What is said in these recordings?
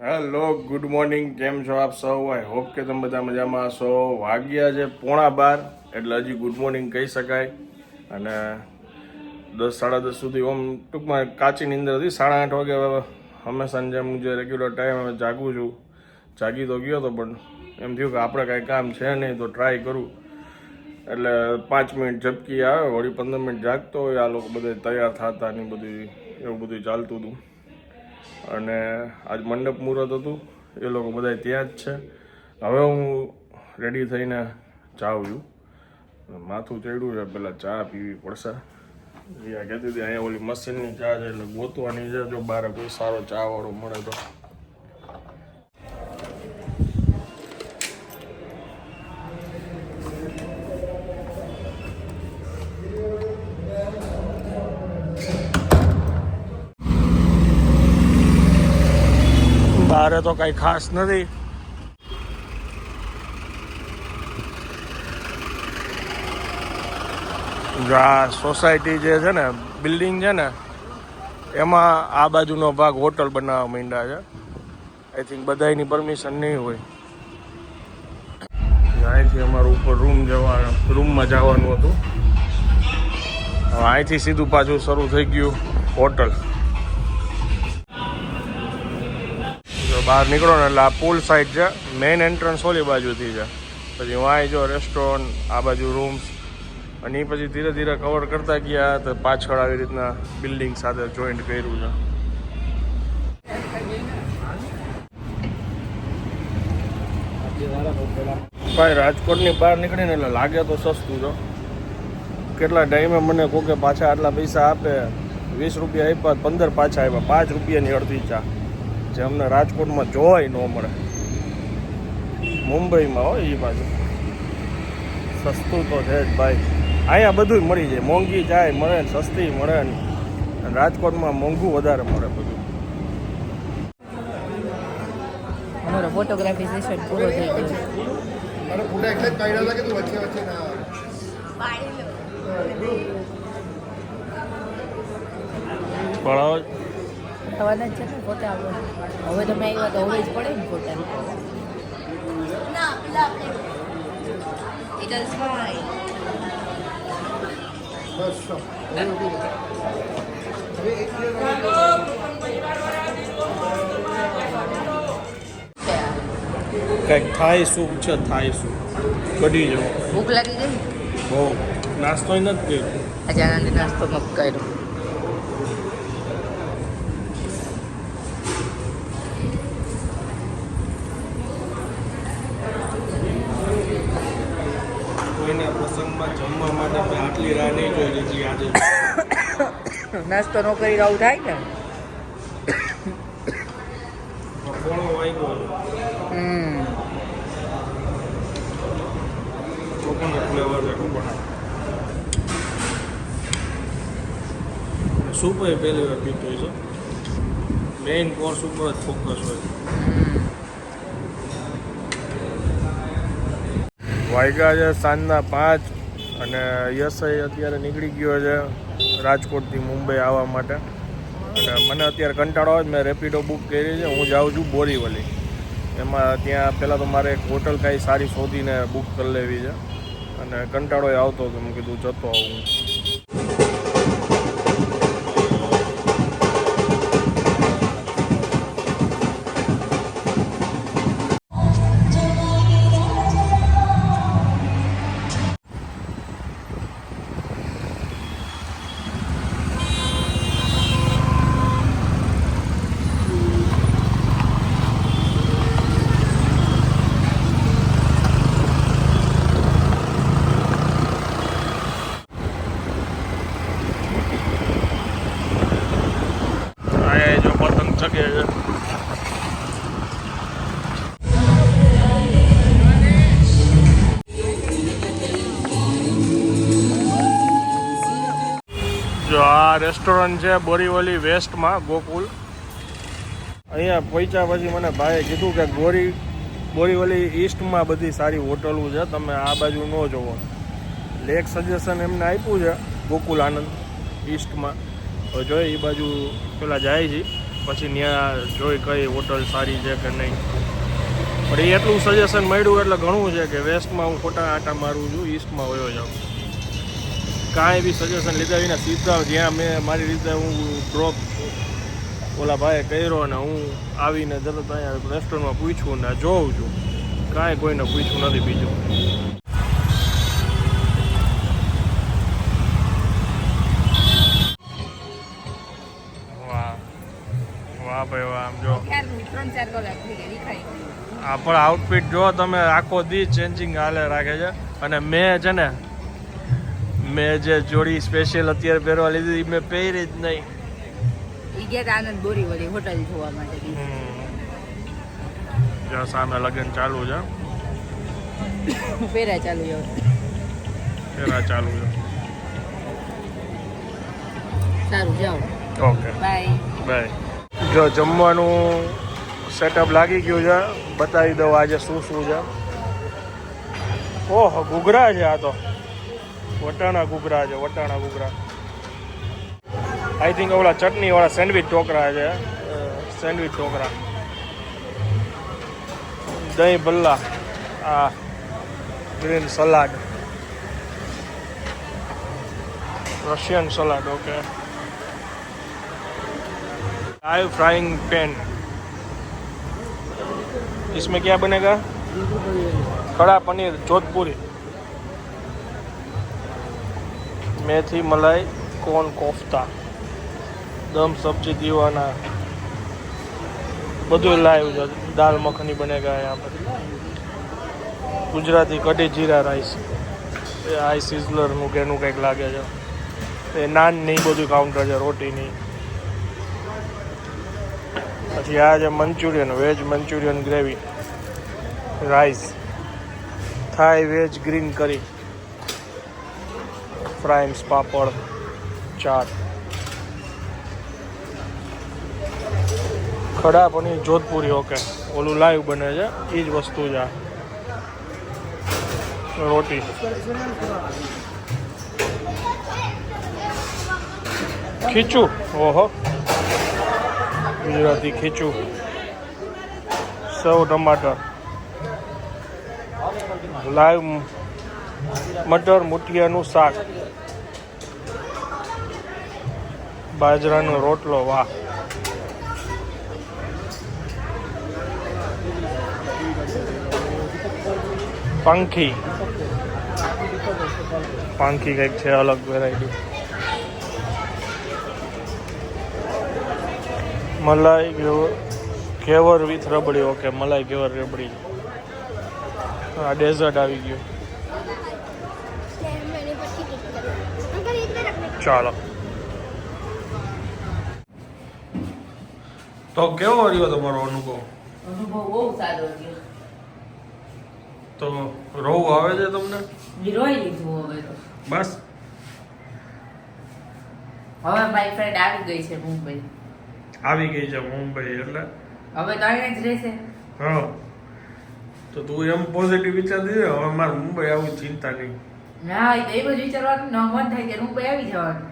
Hello good morning કેમ છો આપ સૌ? આઈ હોપ કે તમે બધા મજામાં હશો. વાગ્યા છે પોણા બાર, એટલે હજી ગુડ મોર્નિંગ કહી શકાય. અને દસ, સાડા દસ સુધી ઓમ ટૂંકમાં કાચી નીંદર હતી. સાડા આઠ વાગે હંમેશા જેમ જે રેગ્યુલર ટાઈમ હવે જાગું છું, જાગી તો ગયો તો પણ એમ થયું કે આપણે કાંઈ કામ છે નહીં, તો ટ્રાય કરું. એટલે પાંચ મિનિટ ઝપકી આવે, વળી પંદર મિનિટ જાગતો હોય, આ લોકો બધા તૈયાર થતા ને બધી, એવું બધું ચાલતું હતું. અને આજ મંડપ મુહૂર્ત હતું, એ લોકો બધા ત્યાં જ છે. હવે હું રેડી થઈને જાઉં છું માથું ચડ્યું છે પહેલાં ચા પીવી પડશે. એ કહેતી હતી, અહીંયા ઓલી મશીનની ચા છે, એટલે ગોતવાની છે. જો બહાર કોઈ સારો ચા વાળો મળે તો. બારે તો કંઈ ખાસ નથી. આ સોસાયટી જે છે ને, બિલ્ડિંગ છે ને, એમાં આ બાજુનો ભાગ હોટલ બનાવવા માંડ્યા છે. આઈ થિંક બધાની પરમિશન નહીં હોય. અહીંથી અમારું ઉપર રૂમ જવાનું રૂમમાં જવાનું હતું. અહીંથી સીધું પાછું શરૂ થઈ ગયું હોટલ. બહાર નીકળો ને એટલે આ પુલ સાઈડ છે મેઇન એન્ટ્રન્સ ઓલી બાજુથી છે. પછી વાંય જો રેસ્ટોરન્ટ આ બાજુ રૂમ્સ અને એ પછી ધીરે ધીરે કવર કરતા ગયા તો પાછળ આવી રીતના બિલ્ડિંગ સાથે જોઈન્ટ કર્યું છે. ભાઈ, રાજકોટની બહાર નીકળીને એટલે લાગે તો સસ્તું છો. કેટલા ટાઈમે મને કોકે પાછા આટલા પૈસા આપે? વીસ રૂપિયા આપ્યા, પંદર પાછા આપ્યા, પાંચ રૂપિયાની અડધી ચા. જે અમને રાજકોટમાં જોવાય ન મળે. મુંબઈમાં હોય એ બાજુ. સસ્તું તો છે જ ભાઈ. અહીંયા બધું મળી જાય. મોંઘી ચાય મળે ને સસ્તી મળે ને. રાજકોટમાં મોંઘું વધારે મળે બધું. અમારો ફોટોગ્રાફી સેશન પૂરો થઈ ગયો પણ થવાના જ છે ને ફોટા આવવા હવે તમે આવ્યા તો હવે જ પડે ને ફોટા કંઈક થાઈ સૂપ છે થાય સૂપ કઢી જવું ભૂખ લાગી ગઈ? બહુ. નાસ્તો નથી કર્યો. આજે નાસ્તો નથી કર્યો કોઈના પ્રસંગમાં જમવા આટલી રાહ નહીં જોઈ જેટલી આજે નાસ્તો નો કરી આવું થાય ને? હમ. કોકોનટ ફ્લેવર સૂપ એ પહેલી વાર પીતો છે. મેઇન કોર્સ ઉપર જ ફોકસ હોય વાગ્યા છે સાંજના પાંચ. અને યશય અત્યારે નીકળી ગયો છે રાજકોટથી મુંબઈ આવવા માટે. અને મને અત્યારે કંટાળો આવે મેં રેપિડો બુક કરી છે, હું જાઉં છું બોરીવલી. એમાં ત્યાં પહેલાં તો મારે એક હોટલ કાંઈ સારી શોધીને બુક કરી લેવી છે. અને કંટાળો આવતો હતો, મેં કીધું જતો આવું. આ રેસ્ટોરન્ટ છે બોરીવલી વેસ્ટમાં, ગોકુલ. અહીંયા પહોંચ્યા પછી મને ભાઈએ કીધું કે ગોરી, બોરીવલી ઈસ્ટમાં બધી સારી હોટલો છે, તમે આ બાજુ ન જોવો. એટલે એક સજેશન એમને આપ્યું છે, ગોકુલ આનંદ ઈસ્ટમાં. તો જોઈએ એ બાજુ પેલા જાય છે, પછી ત્યાં જોઈ કઈ હોટલ સારી છે કે નહીં. પણ એ એટલું સજેશન મળ્યું એટલે ઘણું છે કે વેસ્ટમાં હું ખોટા આટા મારું છું, ઈસ્ટમાં વયો જાઉં. કાંઈ બી સજેશન લીધા વિના સીધા જ્યાં મેં મારી રીતે હું ડ્રોપ ઓલા ભાઈએ કર્યો અને હું આવીને તરત અહીંયા રેસ્ટોરન્ટમાં પૂછ્યું ને જોઉં છું. કાંઈ કોઈને પૂછ્યું નથી બીજું. વાહ વાહ ભાઈ વાહ આમ જો. આ પણ આઉટફિટ જો તમે આખો દી ચેન્જિંગ હાલે રાખે છે. અને મેં છે ને મેં જે જોડી સ્પેશિયલ અત્યારે પહેરવા લીધી મેં પહેરી જ નહીં. ઈ ગયા આનંદ બોરી વળી હોટલ જોવા માટે જ્યાં સામે લગ્ન ચાલુ છે ફેરા ચાલુ છે. ફેરા ચાલુ છે. સારું જાઓ. ઓકે. બાય બાય જો જમવાનું સેટઅપ લાગી ગયું છે બતાવી દઉં આજે શું શું છે. ઓહો ઘૂઘરા છે આ તો. વટાણા ઘૂઘરા છે વટાણા ઘૂઘરા આઈ થિંક ઓલા ચટણી વાળા સેન્ડવિચ ઢોકરા છે સેન્ડવિચ ઢોકરા દહીં ભલ્લા આ green salad Russian salad okay आय फ्राइंग पैन इसमें क्या बनेगा कड़ा पनीर जोधपुरी મેથી, મલાઈ, કોન, કોફતા, દમ, સબ્જી, દીવાના બધું લાઈવ છે. દાલ મખની બને ગયા પર ગુજરાતી કઢી જીરા રાઈસ. એ આઈ સિઝલરનું કે એનું કંઈક લાગે છે. એ નાન નહીં બધું કાઉન્ટર છે, રોટી નહીં પછી આ છે Manchurian, veg Manchurian gravy. Rice. થાય veg green curry ફ્રાઈમ્સ papad chaat ખડા paneer Jodhpuri okay ઓલું લાઈવ બને છે એ જ વસ્તુ છે રોટી. ખીચું, ઓહો. ગુજરાતી ખીચું. સૌ ટમાટર. લાઈવ મટર મુઠિયાનું શાક. બાજરાનો રોટલો, વાહ. પાંખી. પાંખી કંઈક છે, અલગ variety malai ghevar with rabri okay મલાઈ ઘેવર રબડી. આ ડેઝર્ટ આવી ગયું. ચાલો. તો કેવો રહ્યો તમારો અનુભવ? અનુભવ બહુ સારો રહ્યો. તો રોવું આવે છે તમને? વિરોઈ લીધું હવે બસ. હવે મારી ફ્રેન્ડ આવી ગઈ છે મુંબઈ. આવી ગઈ છે મુંબઈ એટલે? હવે તો અહીંયા જ રહેશે હા. તો તું એમ પોઝિટિવ વિચાર છે હવે મારે મુંબઈ આવું ચિંતા નહીં. ના એ બધું વિચારવાનું ન મન થાય કે મુંબઈ આવી જવાનું.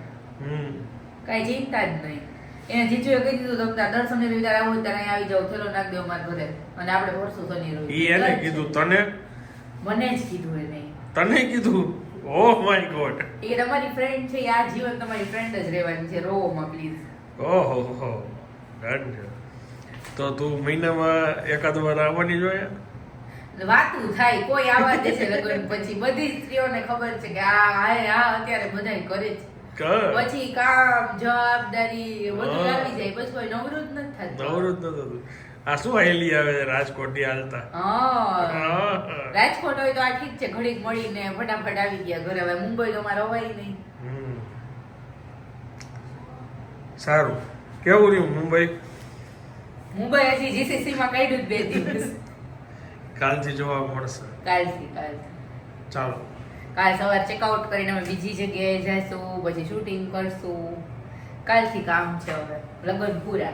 કઈ કાંઈ ચિંતા જ નહીં. એને એ કહી દીધું તમે તાર દર્શન ને વિચાર આવો ત્યારે અહીં આવી જાવ ચલો નાખ દેવો મારા ઘરે. અને આપણે ભરશું શનિ રવિ. એને કીધું તને? મને જ કીધું એને. તને કીધું? ઓહ માય ગોડ એ તમારી ફ્રેન્ડ છે આ જીવન તમારી ફ્રેન્ડ જ રહેવાની છે. રોવોમાં પ્લીઝ ઓહો હો. ડન તો તું મહિનામાં એકાદ વાર આવવાની જોઈએ? વાતું થાય કોઈ આવા દેશે લગ્ન પછી. બધી સ્ત્રીઓને ખબર છે કે આ આ આ અત્યારે બધાય કરે છે. પછી કામ જવાબદારી બધું આવી જાય. પછી કોઈ નવરું જ નથી થતું. નવરું જ નતું આ શું હેલી આવે રાજકોટની હાલતા. રાજકોટ હોય તો આ ઠીક છે. ઘડીક મળીને ફટાફટ આવી ગયા ઘરે. હવે મુંબઈ તો મારો અવાય નહીં. સારું. કેવું રહ્યું મુંબઈ? મુંબઈ હજી જીસીસી માં કાઢ્યું બે દિવસ. કાલથી જોવા મળશે. કાલથી કાલથી. ચાલો. કાલ સવાર ચેકઆઉટ કરીને અમે બીજી જગ્યાએ જઈશું પછી શૂટિંગ કરશું. કાલથી કામ છે હવે. લગ્ન પૂરા.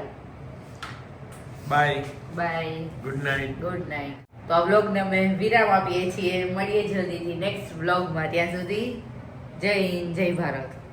Bye bye good night good night તો આ વ્લોગને અમે વિરામ આપીએ છીએ. મળીએ જલ્દીથી નેક્સ્ટ વ્લોગમાં. ત્યાં સુધી જય હિન્દ જય ભારત.